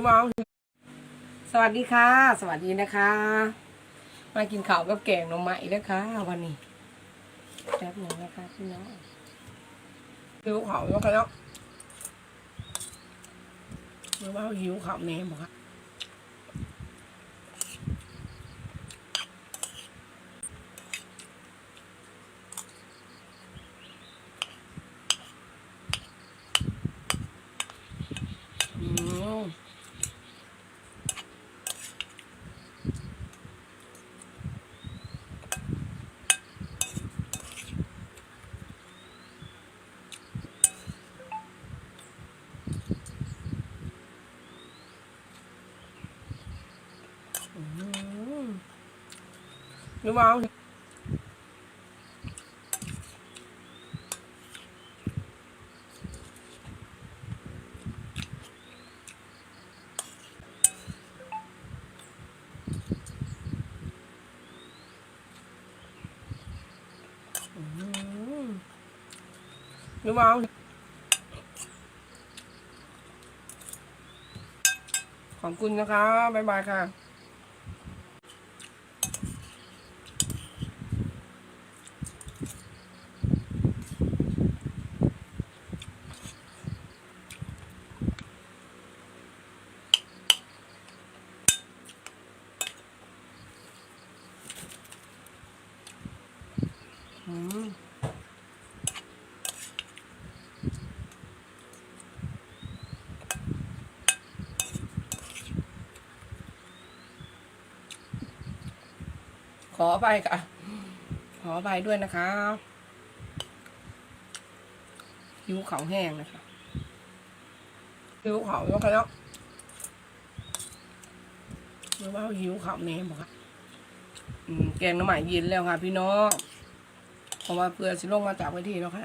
รู้มั้งสวัสดีค่ะ สวัสดีนะคะ มากินข้าวกับแกงหน่อไม้นะคะวันนี้แป๊บหนึ่งนะคะพี่น้องหิวข้าวแล้วกันเนาะหรือว่าหิวข้าวแน่บอกค่ะอืม อืม รู้มั้งอืมรู้มั้งขอบคุณนะคะ บ๊ายบายค่ะ อืม ขอไปค่ะ ขอไปด้วยนะคะหิวเขาวแห้งนะคะหิวเขาวแล้วกันเนาะหรือว่าหิวเขาวแน่บอกค่ะแกงน้ำหม่เย็นแล้วค่ะ พี่น้องเพราะว่าเพื่อสิลงมาจากไปทีแล้วค่ะ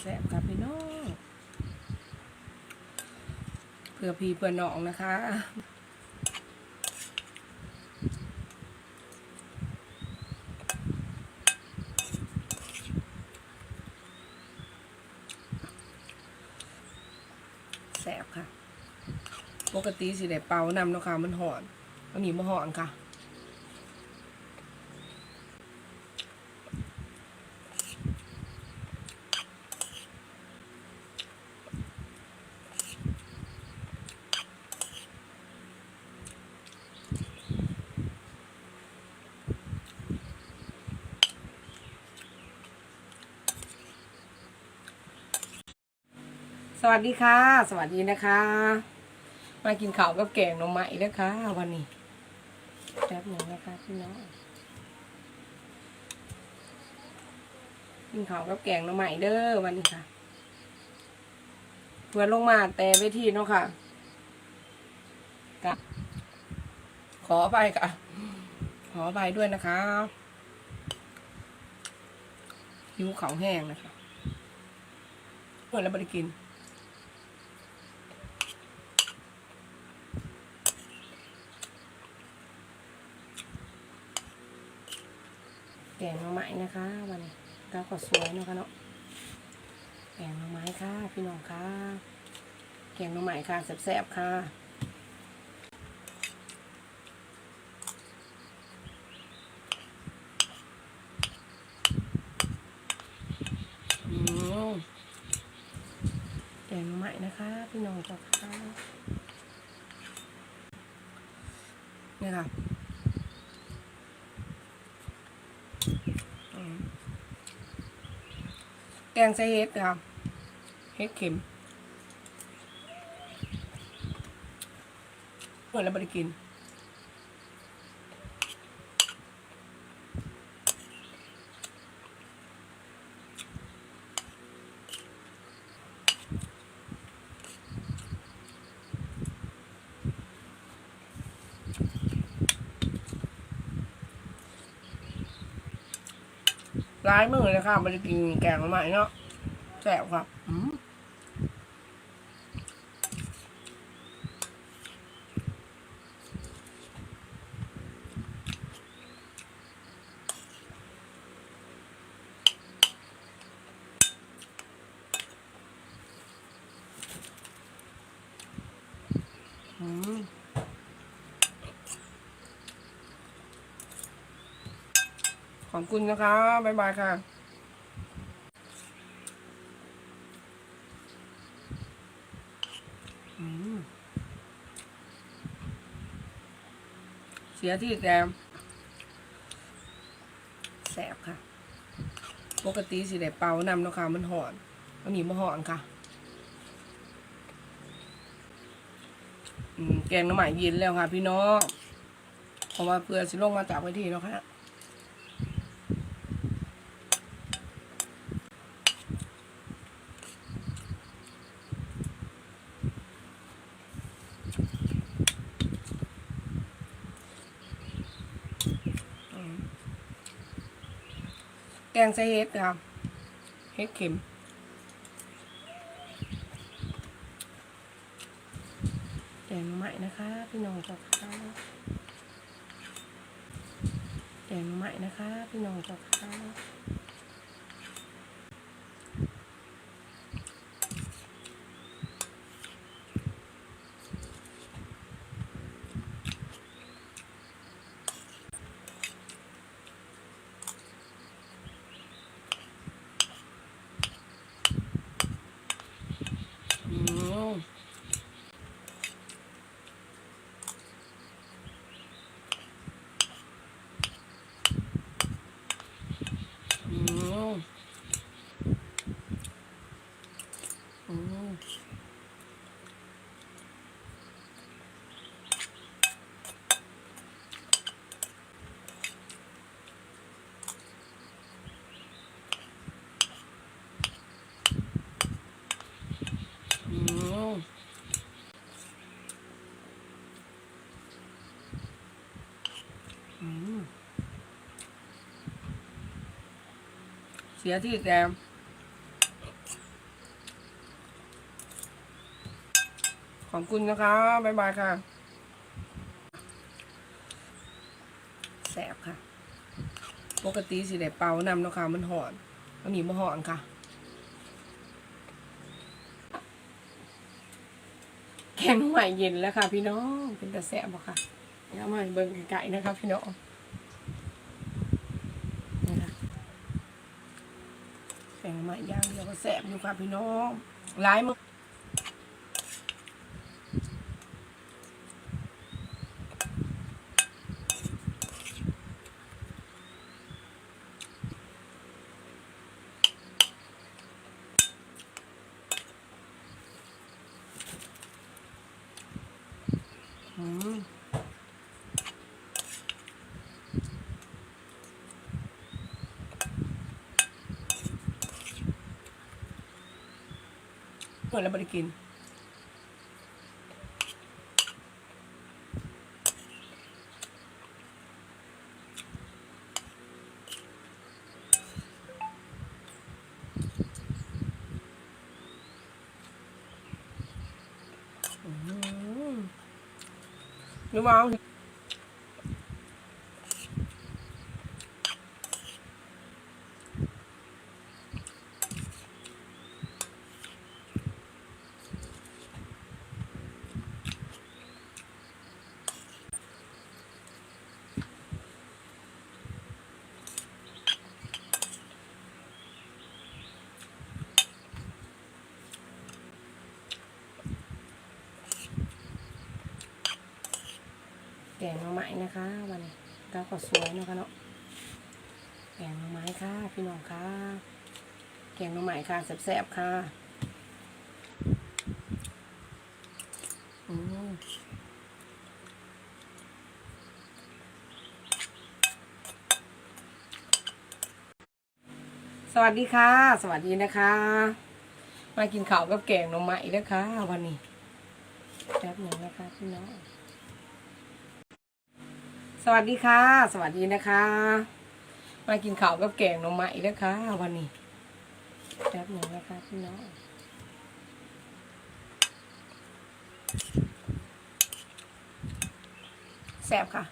แซ่บครับพี่น้องเพื่อพี่เพื่อน้องนะคะ แสบค่ะ ปกติสิได้เป่านำเนาะค่ะ มันหอนอันนี้มาหอนค่ะ สวัสดีค่ะ สวัสดีนะคะ มากินข้าวกับแกงหน่อไม้นะคะวันนี้แป๊บหนึ่งนะคะพี่น้องกินข้าวกับแกงหน่อไม้เด้อวันนี้ค่ะเพื่อนลงมาแต่เวทีเนาะค่ะกะขอไปค่ะ ขอไปด้วยนะคะหิวเขาวแห้งนะคะเพื่อนแล้วไม่ได้กิน แกงหน่อไม้นะคะวันนี้ก็สวยเนาะคะเนาะแกงหน่อไม้ค่ะ พี่น้องค่ะ แกงหน่อไม้ค่ะแซ่บๆค่ะอืมแกงหน่อไม้นะคะ พี่น้องจ้าค่ะนี่ค่ะ อืมแกงใส่เห็ดค่ะเห็ดเข็มเหมือนเราไม่ได้กิน ร้ายมือเลยค่ะไม่ได้กินแกงใหม่เนาะแซ่บครับอืม ขอบคุณนะคะ บ๊ายบายค่ะเสียที่แต่แสบค่ะ ปกติสิได้เป่านำเนาะค่ะ มันหอนอันนี้มาหอนค่ะแกงน้ำหม่เย็นแล้วค่ะ พี่น้องเพราะว่าเพื่อสิลงมาจากเวทีแล้วค่ะ อืมแก งใส่เห็ดค่ะเห็ดเข็มแกงใหม่นะคะ พี่น้องเจ้าค่ะแกงใหม่นะคะ พี่น้องเจ้าค่ะอืม อืมอืมอืมอืม เสียที่แต่ขอบคุณนะคะ บ๊ายบายค่ะ แสบค่ะ ปกติสิได้เป่านำนะคะมันหอนอันนี้มาหอนค่ะแกงใหม่เย็นแล้วค่ะ พี่น้อง เป็นแต่แสบบค่ะเดี๋ยวมาเบิ่งไก่นะคะพี่น้องนี่ค่ะ แข่ งใหม่ย่างเดียวก็แสบอยู่ค่ะพี่น้องร้ายมึงอืม อนเราไม่ได้กินนึกว่า งหน่อไม้นะคะวันนี้ก็ก็สวยนะคะเนาะแกงหน่อไม้ค่ะ พี่น้องค่ะ แกงหน่อไม้ค่ะแซ่บๆค่ะอืมสวัสดีค่ะ สวัสดีนะคะ มากินข้าวกับแกงหน่อไม้นะคะวันนี้แป๊บหนึ่งนะคะพี่น้อง วัสดีค่ะ สวัสดีนะคะ มากินข้าวกับแกงหน่อไม้นะคะวันนี้แป๊บหนึ่งนะคะพี่น้องแซ่บค่ะ